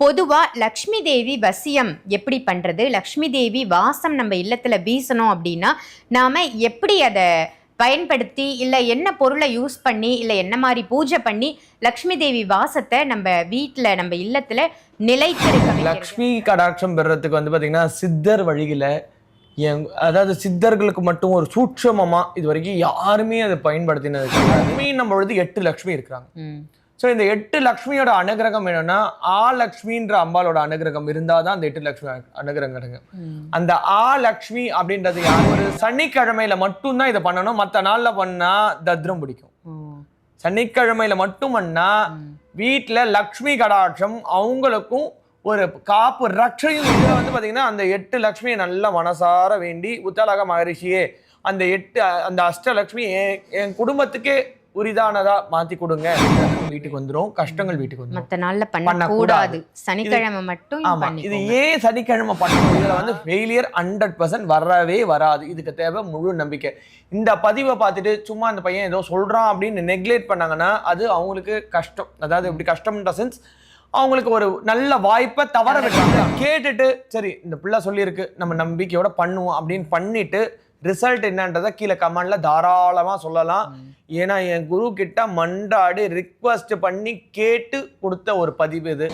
பொதுவா லக்ஷ்மி தேவி வசியம் எப்படி பண்றது லக்ஷ்மி தேவி வாசம் நம்ம இல்லத்துல வீசணும் அப்படின்னா நாம எப்படி அதை பயன்படுத்தி இல்லை என்ன பொருளை யூஸ் பண்ணி இல்லை என்ன மாதிரி பூஜை பண்ணி லக்ஷ்மி தேவி வாசத்தை நம்ம வீட்டில் நம்ம இல்லத்துல நிலைத்திருக்க? லக்ஷ்மி கடாட்சம் பெறறதுக்கு வந்து பாத்தீங்கன்னா சித்தர் வழியில என் அதாவது சித்தர்களுக்கு மட்டும் ஒரு சூட்சமமா இது வரைக்கும் யாருமே அதை பயன்படுத்தினது கிடையாது. நம்ம பொழுது எட்டு லக்ஷ்மி இருக்கிறாங்க. ஸோ இந்த எட்டு லக்ஷ்மியோட அனுகிரகம் என்னன்னா ஆ லக்ஷ்மின்ற அம்பாலோட அனுகிரகம் இருந்தாதான் அந்த எட்டு லக்ஷ்மி அனுகிரகம். அந்த ஆ லக்ஷ்மி அப்படின்றது யார் ஒரு சனிக்கிழமையில மட்டும்தான் இதை பண்ணணும் மற்ற நாள்ல பண்ணா தத்ரம் பிடிக்கும். சனிக்கிழமையில மட்டும் பண்ணா ம். வீட்ல லக்ஷ்மி கடாட்சம் அவங்களுக்கும் ஒரு காப்பு ரட்சையும் இதுல வந்து பாத்தீங்கன்னா அந்த எட்டு லக்ஷ்மியை நல்லா மனசார வேண்டி உத்தலக மகரிஷியே அந்த எட்டு அந்த அஷ்டலக்ஷ்மி என் என் குடும்பத்துக்கே உரிதானதா மாத்தி கொடுங்க. வீட்டுக்கு வந்துரும். கஷ்டங்கள் வீட்டுக்கு வந்துரும். மத்த நாள்ல பண்ண. கூடாது சனிக்கிழமை மட்டும் ஆமா. இது. ஏன் சனிக்கிழமை பண்ணணும்? இதுல வந்து ஃபெயிலியர் ஹண்ட்ரட் பர்சன்ட் வரவே வராது. இதுக்கு தேவை முழு நம்பிக்கை. இந்த பதிவை பார்த்துட்டு சும்மா அந்த பையன் ஏதோ சொல்றான் அப்படின்னு நெக்லெக்ட் பண்ணாங்கன்னா அது அவங்களுக்கு கஷ்டம். அதாவது எப்படி கஷ்டம்ன்ற சென்ஸ் அவங்களுக்கு ஒரு நல்ல வாய்ப்பை தவற விட்டாங்க கேட்டுட்டு சரி இந்த பிள்ளை சொல்லியிருக்கு நம்ம நம்பிக்கையோட பண்ணுவோம் அப்படின்னு பண்ணிட்டு ரிசல்ட் என்னன்றதை கீழே கமெண்ட்ல தாராளமா சொல்லலாம். ஏன்னா என் குரு கிட்ட மண்டாடு ரிக்வஸ்ட் பண்ணி கேட்டு கொடுத்த ஒரு பதிவு இது.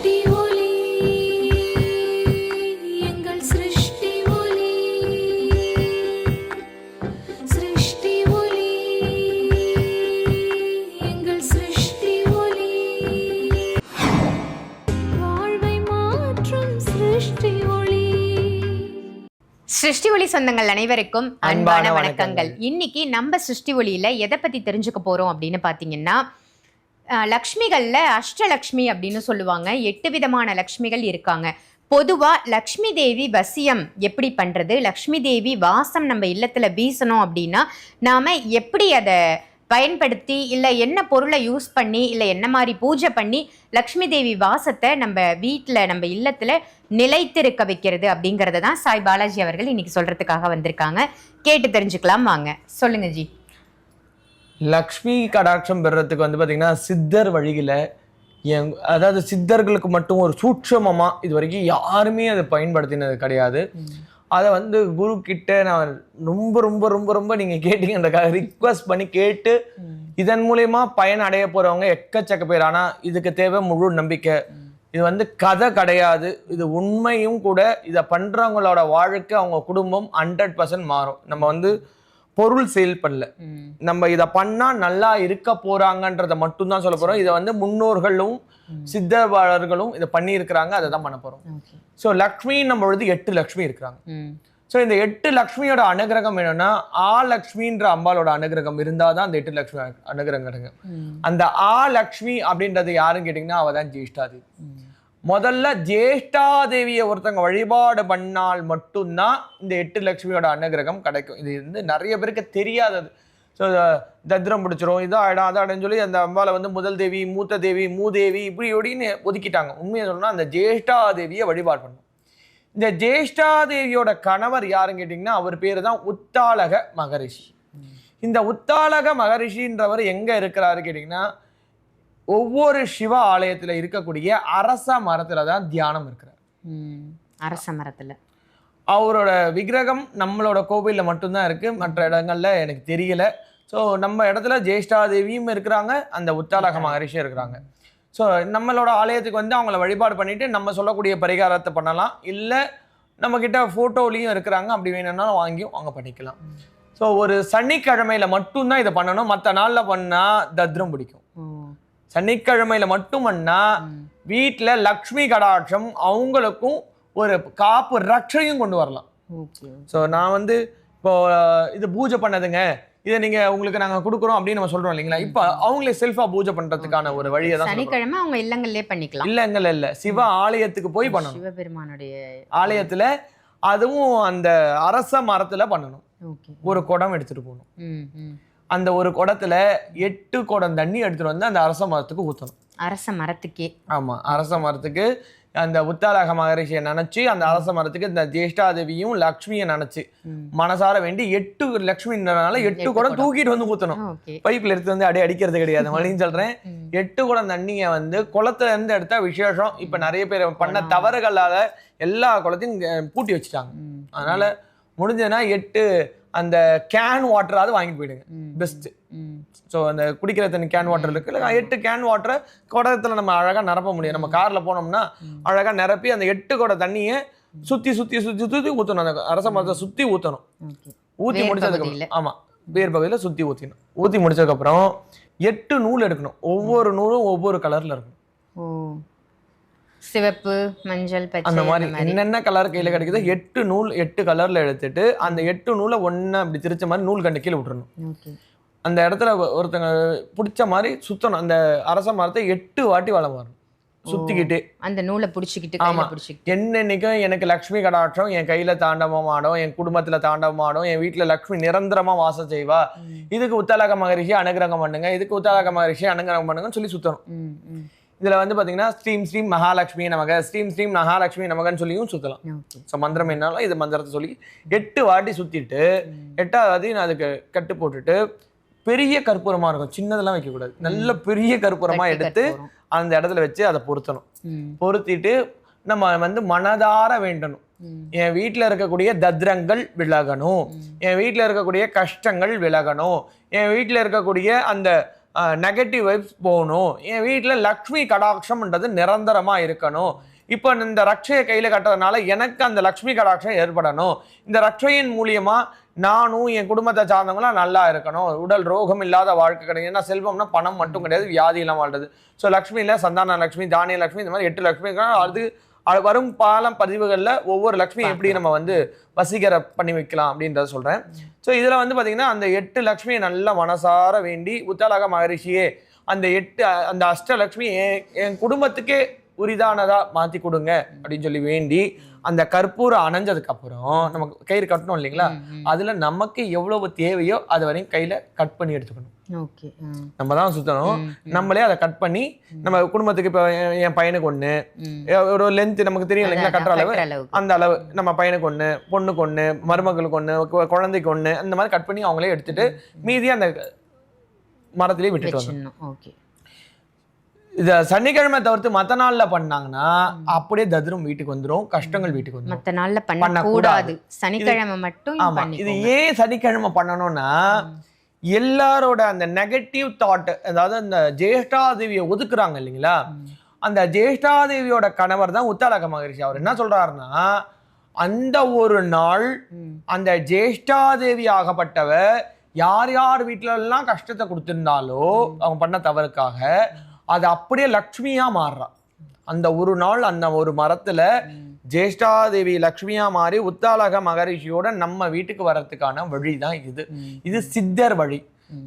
சிருஷ்டி ஒளி சொந்தங்கள் அனைவருக்கும் அன்பான வணக்கங்கள். இன்னைக்கு நம்ம சிருஷ்டி ஒளியில எதை பத்தி தெரிஞ்சுக்க போறோம் அப்படின்னு பாத்தீங்கன்னா லக்ஷ்மிகள்ல அஷ்டலக்ஷ்மி அப்படின்னு சொல்லுவாங்க. எட்டு விதமான லக்ஷ்மிகள் இருக்காங்க. பொதுவா லக்ஷ்மி தேவி வசியம் எப்படி பண்றது? லக்ஷ்மி தேவி வாசம் நம்ம இல்லத்துல வீசணும் அப்படின்னா நாம எப்படி அதை பயன்படுத்தி இல்லை என்ன பொருளை யூஸ் பண்ணி இல்லை என்ன மாதிரி பூஜை பண்ணி லக்ஷ்மி தேவி வாசத்தை நம்ம வீட்டில் நம்ம இல்லத்தில் நிலைத்திருக்க வைக்கிறது அப்படிங்கிறத தான் சாய் பாலாஜி அவர்கள் இன்னைக்கு சொல்றதுக்காக வந்திருக்காங்க. கேட்டு தெரிஞ்சுக்கலாம் வாங்க. சொல்லுங்க ஜி. லக்ஷ்மி கடாட்சம் பெறறதுக்கு வந்து பாத்தீங்கன்னா சித்தர் வழியில என் அதாவது சித்தர்களுக்கு மட்டும் ஒரு சூட்சமமா இது வரைக்கும் யாருமே அதை பயன்படுத்தினது கிடையாது. அதை வந்து குரு கிட்ட நான் ரொம்ப ரொம்ப ரொம்ப ரொம்ப நீங்க கேட்டீங்கன்றக்காக ரிக்வஸ்ட் பண்ணி கேட்டு இதன் மூலயமா பயன் அடைய போறவங்க எக்கச்சக்க பேர். ஆனா இதுக்கு தேவை முழு நம்பிக்கை. இது வந்து கதை கிடையாது. இது உண்மையும் கூட இதை பண்றவங்களோட வாழ்க்கை அவங்க குடும்பம் ஹண்ட்ரட் பர்சன்ட் மாறும். நம்ம வந்து பொருள் சேல் பண்ணல. நம்ம இதை பண்ணா நல்லா இருக்க போறாங்கன்றத மட்டும்தான் சொல்ல போறோம். இதை வந்து முன்னோர்களும் சித்தர்வாளர்களும் இதை பண்ணியிருக்கிறாங்க. அதை தான் பண்ண போறோம். ஸோ லக்ஷ்மி நம்ம பொழுது எட்டு லக்ஷ்மி இருக்கிறாங்க. ஸோ இந்த எட்டு லக்ஷ்மியோட அனுகிரகம் என்னன்னா ஆ லக்ஷ்மின்ற அம்பாலோட அனுகிரகம் இருந்தாதான் அந்த எட்டு லக்ஷ்மி அனு- அனுகிரகம் கிடைக்கும். அந்த ஆ லக்ஷ்மி அப்படின்றது யாருன்னு கேட்டிங்கன்னா அவ தான் ஜேஷ்டாதேவி. முதல்ல ஜேஷ்டாதேவியை ஒருத்தவங்க வழிபாடு பண்ணால் மட்டும்தான் இந்த எட்டு லட்சுமியோட அனுகிரகம் கிடைக்கும். இது வந்து நிறைய பேருக்கு தெரியாதது ஸோ தத்ரம் பிடிச்சிரும் இதான் ஆகிடும் அதாயிடும் சொல்லி அந்த அம்பாவை வந்து முதல் தேவி மூத்த தேவி மூதேவி இப்படி இப்படின்னு ஒதுக்கிட்டாங்க. உண்மையை சொல்லணும்னா அந்த ஜேஷ்டாதேவியை வழிபாடு பண்ணும். இந்த ஜேஷ்டாதேவியோட கணவர் யாருன்னு கேட்டிங்கன்னா அவர் பேர் தான் உத்தாலக மகரிஷி. இந்த உத்தாலக மகரிஷின்றவர் எங்கே இருக்கிறாரு கேட்டிங்கன்னா ஒவ்வொரு சிவ ஆலயத்துல இருக்கக்கூடிய அரச மரத்துல தான் தியானம் இருக்கிறார். அரச மரத்துல. அவரோட விக்கிரகம் நம்மளோட கோவிலில் மட்டும்தான் இருக்கு. மற்ற இடங்கள்ல எனக்கு தெரியல. ஸோ நம்ம இடத்துல ஜேஷ்டாதேவியும் இருக்கிறாங்க. அந்த உத்தாலக மகரிஷியும் இருக்கிறாங்க. ஸோ நம்மளோட ஆலயத்துக்கு வந்து அவங்கள வழிபாடு பண்ணிட்டு நம்ம சொல்லக்கூடிய பரிகாரத்தை பண்ணலாம். இல்லை நம்மக்கிட்ட ஃபோட்டோலையும் இருக்கிறாங்க. அப்படி வேணும்னாலும் வாங்கியும் அவங்க பண்ணிக்கலாம். ஸோ ஒரு சனிக்கிழமையில மட்டும்தான் இதை பண்ணணும். மற்ற நாளில் பண்ணால் தத்ரம் பிடிக்கும். சனிக்கிழமையில மட்டும் பண்ணா ம். வீட்ல லக்ஷ்மி கடாட்சம் அவங்களுக்கும் ஒரு காப்பு ரட்சையும் கொண்டு வரலாம். ஸோ நான் வந்து இப்போ இது பூஜை பண்ணதுங்க. இதை நீங்க உங்களுக்கு நாங்க கொடுக்குறோம் அப்படின்னு நம்ம சொல்றோம் இல்லைங்களா? இப்போ அவங்களே செல்ஃபா பூஜை பண்றதுக்கான ஒரு வழியை தான். சனிக்கிழமை அவங்க இல்லங்கள்லயே பண்ணிக்கலாம். இல்லைங்கல்ல இல்ல. சிவ ஆலயத்துக்கு போய் பண்ணணும். சிவபெருமானுடைய ஆலயத்துல அதுவும் அந்த அரச மரத்துல பண்ணணும். ஒரு குடம் எடுத்துட்டு போகணும். அந்த ஒரு குடத்துல எட்டு குடம் தண்ணி எடுத்துட்டு வந்து அந்த அரச மரத்துக்கு ஊற்றணும் அரச மரத்துக்கே. ஆமா அரச மரத்துக்கு அந்த உத்தாலக மகரிஷியை நினைச்சு அந்த அரச மரத்துக்கு இந்த ஜேஷ்டாதேவியும் லக்ஷ்மியை நினைச்சு மனசார வேண்டி எட்டு லக்ஷ்மின்றனால எட்டு குடம். தூக்கிட்டு வந்து ஊத்தணும். ஓகே. பைப்ல எடுத்து வந்து அடி அடிக்கிறது கிடையாது மறுபடியும் சொல்றேன். எட்டு குடம் தண்ணியை வந்து குளத்துல இருந்து எடுத்தா விசேஷம். இப்ப நிறைய பேர் பண்ண. தவறுகளால எல்லா குளத்தையும் பூட்டி வச்சுட்டாங்க. அதனால முடிஞ்சதுன்னா எட்டு அந்த கேன் வாட்டராவது வாங்கிட்டு போயிடுங்க. பெஸ்ட் ஸோ அந்த குடிக்கிற தண்ணி கேன் வாட்டர் இருக்கு. இல்ல எட்டு கேன் வாட்டரை குடத்துல நம்ம அழகா நிரப்ப முடியும். நம்ம கார்ல போனோம்னா அழகா நிரப்பி அந்த எட்டு குட தண்ணியை சுத்தி சுத்தி சுத்தி சுத்தி ஊத்தணும். அந்த அரச மரத்தை ஓகே. ஊத்தி வேர் முடிச்சதுக்கு பகுதியில. அப்புறம் ஆமா. வேர் பகுதியில சுத்தி ஊத்திணும் ஊத்தி முடிச்சதுக்கு அப்புறம் எட்டு நூல் எடுக்கணும். ஒவ்வொரு நூலும் ஒவ்வொரு கலர்ல இருக்கும் சிவப்பு மஞ்சள் பச்சை அந்த மாதிரி என்னென்ன கலர் கையில கிடைக்குதோ எட்டு நூல் எட்டு கலர்ல எடுத்துட்டு அந்த எட்டு நூலை ஒண்ணு அப்படி திரிச்ச மாதிரி நூல் கண்டு கீழே விட்டுறணும். அந்த இடத்துல ஒருத்தங்க பிடிச்ச மாதிரி சுத்தணும். அந்த அரச மரத்தை எட்டு வாட்டி வளம் வரணும். சுத்திக்கிட்டு. அந்த நூலை புடிச்சுக்கிட்டு ஆமா. என்னன்னைக்கும் எனக்கு லக்ஷ்மி கடாட்சம் என் கையில தாண்டவம் ஆடும் என் குடும்பத்துல தாண்டவம் ஆடும் என் வீட்டுல லக்ஷ்மி நிரந்தரமா வாசம் செய்வா. இதுக்கு உத்தலக மகரிஷி அனுகிரகம் பண்ணுங்க இதுக்கு உத்தலக மகரிஷி அனுகிரகம் பண்ணுங்கன்னு சொல்லி சுத்தணும். இதுல வந்து பாத்தீங்கன்னா ஸ்ரீம் ஸ்ரீம் மகாலட்சுமி நமக ஸ்ரீம் ஸ்ரீம் மகாலட்சுமி நமகன்னு சொல்லியும் ஓகே ஸோ மந்திரம் என்னாலும் இது மந்திரத்தை சொல்லி எட்டு வாட்டி சுத்திட்டு எட்டாவது நான் அதுக்கு கட்டு போட்டுட்டு பெரிய கற்பூரமா இருக்கும். சின்னதெல்லாம் வைக்கக்கூடாது. நல்ல பெரிய கற்பூரமா கட்டி எடுத்து. அந்த இடத்துல வச்சு அதை பொருத்தணும். பொருத்திட்டு நம்ம வந்து மனதார வேண்டணும். என் வீட்டில் இருக்கக்கூடிய தத்ரங்கள் விலகணும். என் வீட்டில் இருக்கக்கூடிய கஷ்டங்கள் விலகணும். என் வீட்டில் இருக்கக்கூடிய அந்த நெகட்டிவ் வைப்ஸ் போகணும். என் வீட்டில் லக்ஷ்மி கடாட்சம்ன்றது நிரந்தரமாக இருக்கணும். இப்போ இந்த ரக்ஷையை கையில் கட்டுறதுனால எனக்கு அந்த லக்ஷ்மி கடாட்சம் ஏற்படணும். இந்த ரக்ஷையின் மூலியமாக நானும் என் குடும்பத்தை சார்ந்தவங்களாம் நல்லா இருக்கணும். உடல் ரோகம் இல்லாத வாழ்க்கை கிடையாது. ஏன்னா செல்வம்னா பணம் மட்டும் கிடையாது. வியாதி எல்லாம் வாழ்றது. ஸோ லக்ஷ்மியில் சந்தான லக்ஷ்மி தானிய லக்ஷ்மி இந்த மாதிரி எட்டு லக்ஷ்மி அது வரும் பாலம் பதிவுகளில் ஒவ்வொரு லக்ஷ்மி எப்படி நம்ம வந்து வசீகர பண்ணி வைக்கலாம் அப்படின்றத சொல்கிறேன் ஸோ இதில் வந்து பார்த்தீங்கன்னா அந்த எட்டு லக்ஷ்மியை நல்லா மனசார வேண்டி உத்தலக மகரிஷியே அந்த எட்டு அந்த அஷ்டலக்ஷ்மி என் என் குடும்பத்துக்கே உரிதானதா மாற்றி கொடுங்க அப்படின்னு சொல்லி வேண்டி அந்த கற்பூரம் அணைஞ்சதுக்கு அப்புறம் நமக்கு கயிறு கட்டணும் இல்லைங்களா? அதில் நமக்கு எவ்வளவு தேவையோ அது வரையும் கையில் கட் பண்ணி எடுத்துக்கணும். நம்ம தான் சுத்தணும். நம்மளே அதை கட் பண்ணி நம்ம குடும்பத்துக்கு இப்போ என் பையனுக்கு ஒன்று ஒரு லென்த் நமக்கு தெரியும் இல்லைங்களா கட்டுற அளவு. அந்த அளவு. நம்ம பையனுக்கு ஒன்று பொண்ணுக்கு ஒன்று மருமகளுக்கு ஒன்று குழந்தைக்கு ஒன்று அந்த மாதிரி கட் பண்ணி அவங்களே எடுத்துட்டு மீதி அந்த மரத்திலேயே விட்டுட்டு வரணும். ஓகே. இதை சனிக்கிழமை தவிர்த்து மற்ற நாள்ல பண்ணாங்கன்னா அப்படியே தத்ரும் வீட்டுக்கு வந்துரும் கஷ்டங்கள் வீட்டுக்கு வந்துரும். மத்த நாள்ல பண்ண பண்ணக்கூடாது. கூடாது சனிக்கிழமை மட்டும் ஆமா. இது ஏன் சனிக்கிழமை பண்ணணும்னா எல்லாரோட அந்த நெகட்டிவ் தாட் அதாவது அந்த ஜேஷ்டாதேவியை ஒதுக்குறாங்க இல்லைங்களா? அந்த ஜேஷ்டாதேவியோட கணவர் தான் உத்தாலக மகரிஷி. அவர் என்ன சொல்றாருன்னா அந்த ஒரு நாள். அந்த ஜேஷ்டாதேவி ஆகப்பட்டவ யார் யார் வீட்ல எல்லாம் கஷ்டத்தை கொடுத்திருந்தாலோ அவங்க பண்ண தவறுக்காக அது அப்படியே லக்ஷ்மியா மாறுறா. அந்த ஒரு நாள் அந்த ஒரு மரத்துல ஜேஷ்டாதேவி லக்ஷ்மியா மாறி உத்தாலக மகரிஷியோட நம்ம வீட்டுக்கு வர்றதுக்கான வழி தான் இது இது சித்தர் வழி.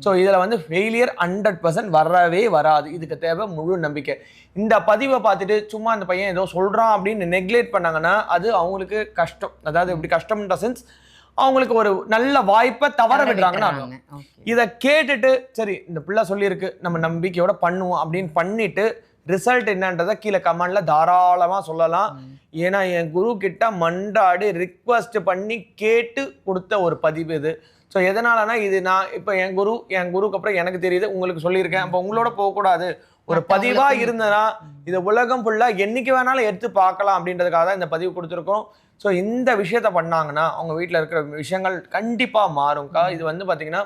ஸோ இதில் வந்து ஃபெயிலியர் ஹண்ட்ரட் பர்சன்ட் வரவே வராது. இதுக்கு தேவை முழு நம்பிக்கை. இந்த பதிவை பார்த்துட்டு சும்மா அந்த பையன் ஏதோ சொல்கிறான் அப்படின்னு நெக்லெக்ட் பண்ணாங்கன்னா அது அவங்களுக்கு கஷ்டம். அதாவது எப்படி கஷ்டம்ன்ற சென்ஸ் அவங்களுக்கு ஒரு நல்ல வாய்ப்பை தவற விடுறாங்கன்னு இதை கேட்டுட்டு சரி இந்த பிள்ளை சொல்லியிருக்கு நம்ம நம்பிக்கையோட பண்ணுவோம் அப்படின்னு பண்ணிட்டு ரிசல்ட் என்னன்றதை கீழே கமெண்ட்ல தாராளமா சொல்லலாம். ஏன்னா என் குரு கிட்ட மண்டாடி ரிக்வஸ்ட் பண்ணி கேட்டு கொடுத்த ஒரு பதிவு இது. ஸோ எதனாலனா இது நான் இப்போ என் குரு என் குருக்கு அப்புறம் எனக்கு தெரியுது உங்களுக்கு சொல்லியிருக்கேன். அப்போ உங்களோட போகக்கூடாது. ஒரு பதிவா மத்தவங்களுக்கும் இருந்ததுன்னா இது உலகம் ஃபுல்லா என்னைக்கு வேணாலும் எடுத்து பார்க்கலாம் அப்படின்றதுக்காக தான் இந்த பதிவு கொடுத்துருக்கோம். ஸோ இந்த விஷயத்த பண்ணாங்கன்னா அவங்க வீட்டில் இருக்கிற விஷயங்கள் கண்டிப்பா மாறும்க்கா. இது வந்து பாத்தீங்கன்னா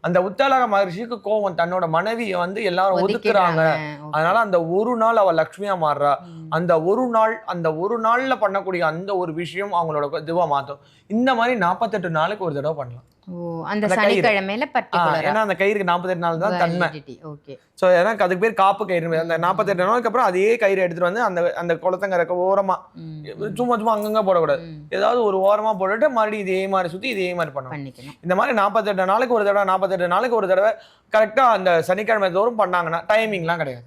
அந்த உத்தலக மகர்ஷிக்கு கோவம். தன்னோட மனைவியை வந்து எல்லாரும் ஒதுக்குறாங்க. அதனால அந்த ஒரு நாள் அவ லக்ஷ்மியா மாறுறா. அந்த ஒரு நாள் அந்த ஒரு நாள்ல பண்ணக்கூடிய அந்த ஒரு விஷயம் அவங்களோட இதுவா மாத்தும். இந்த மாதிரி நாற்பத்தெட்டு நாளுக்கு ஒரு தடவை பண்ணலாம். அந்த அந்த கயிறு. சனிக்கிழமையில ஏன்னா அந்த கயிறுக்கு நாற்பத்தெட்டு நாள் தான் தன்மை. ஓகே ஸோ ஏன்னா அதுக்கு பேர் காப்பு கயிறு. அந்த நாற்பத்தெட்டு நாளுக்கு அப்புறம் அதே கயிறு எடுத்துட்டு வந்து அந்த அந்த குளத்தங்கரைக்க ஓரமா. சும்மா சும்மா அங்கங்க போடக்கூடாது. ஏதாவது ஒரு ஓரமா போட்டுட்டு மறுபடியும் இதே மாதிரி சுத்தி இதே மாதிரி பண்ணணும். இந்த மாதிரி நாற்பத்தெட்டு நாளுக்கு ஒரு தடவை நாற்பத்தெட்டு நாளுக்கு ஒரு தடவை கரெக்டா அந்த சனிக்கிழமை தோறும் பண்ணாங்கன்னா டைமிங்லாம் கிடையாது.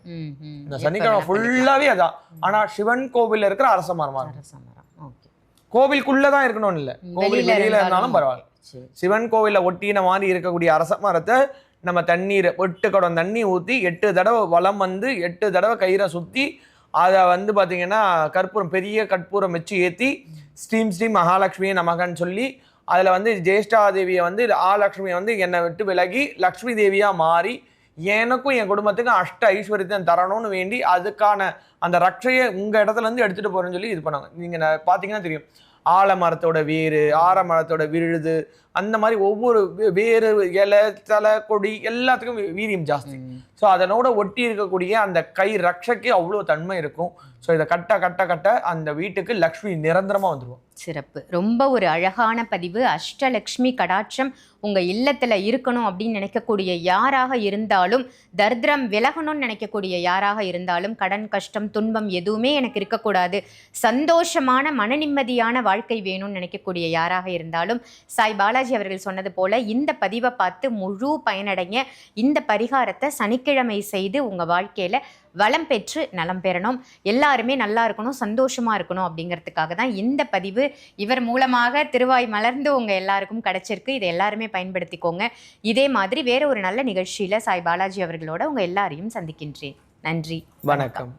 இந்த சனிக்கிழமை ஃபுல்லாவே அதான். ஆனா சிவன் கோவில்ல இருக்கிற அரச மரமா இருக்கும் அரச மரம். ஓகே கோவிலுக்குள்ள தான் இருக்கணும் இல்ல கோவில் வெளியில இருந்தாலும் பரவாயில்ல. சிவன் கோவில்ல ஒட்டின மாதிரி இருக்கக்கூடிய அரச மரத்தை நம்ம தண்ணீர் எட்டு குடம் தண்ணி ஊற்றி எட்டு தடவை வளம் வந்து எட்டு தடவை கயிறை சுற்றி அதை வந்து பார்த்திங்கன்னா கற்பூரம் பெரிய கற்பூரம் வச்சு ஏற்றி ஸ்ரீம் ஸ்ரீ மகாலட்சுமியை நமகன்னு சொல்லி அதில் வந்து ஜேஷ்டாதேவியை வந்து ஆலக்ஷ்மியை வந்து என்னை விட்டு விலகி லக்ஷ்மி தேவியாக மாறி எனக்கும் என் குடும்பத்துக்கும் அஷ்ட ஐஸ்வர்யத்தை தரணும்னு வேண்டி அதுக்கான அந்த ரட்சையை உங்கள் இடத்துலேருந்து எடுத்துகிட்டு போகிறேன்னு சொல்லி இது பண்ணாங்க. நீங்கள் பார்த்தீங்கன்னா தெரியும். ஆலமரத்தோட வேறு ஆரமரத்தோட விழுது அந்த மாதிரி ஒவ்வொரு வேறு இலை தலை கொடி எல்லாத்துக்கும் வீரியம் ஜாஸ்தி. ஸோ அதனோட ஒட்டி இருக்கக்கூடிய அந்த கை ரக்ஷக்கு அவ்வளோ தன்மை இருக்கும். ஸோ இதை கட்ட கட்ட கட்ட அந்த வீட்டுக்கு லக்ஷ்மி நிரந்தரமாக வந்துடுவோம் சிறப்பு. ரொம்ப ஒரு அழகான பதிவு. அஷ்டலக்ஷ்மி கடாட்சம் உங்கள் இல்லத்தில் இருக்கணும் அப்படின்னு நினைக்கக்கூடிய யாராக இருந்தாலும் தரித்திரம் விலகணும்னு நினைக்கக்கூடிய யாராக இருந்தாலும் கடன் கஷ்டம் துன்பம் எதுவுமே எனக்கு இருக்கக்கூடாது. சந்தோஷமான மன நிம்மதியான வாழ்க்கை வேணும்னு நினைக்கக்கூடிய யாராக இருந்தாலும் சாய் பாலாஜி அவர்கள் சொன்னது போல் இந்த பதிவை பார்த்து முழு பயனடைங்க. இந்த பரிகாரத்தை சனிக்கிழமை செய்து உங்க வாழ்க்கையில வளம் பெற்று நலம் பெறணும். எல்லாருமே நல்லா இருக்கணும் சந்தோஷமா இருக்கணும் அப்படிங்கிறதுக்காக தான் இந்த பதிவு. இவர் மூலமாக திருவாய் மலர்ந்து உங்க எல்லாருக்கும் கிடைச்சிருக்கு. இதை எல்லாருமே பயன்படுத்திக்கோங்க. இதே மாதிரி வேற ஒரு நல்ல நிகழ்ச்சியில சாய் பாலாஜி அவர்களோட உங்க எல்லாரையும் சந்திக்கின்றேன். நன்றி. வணக்கம்.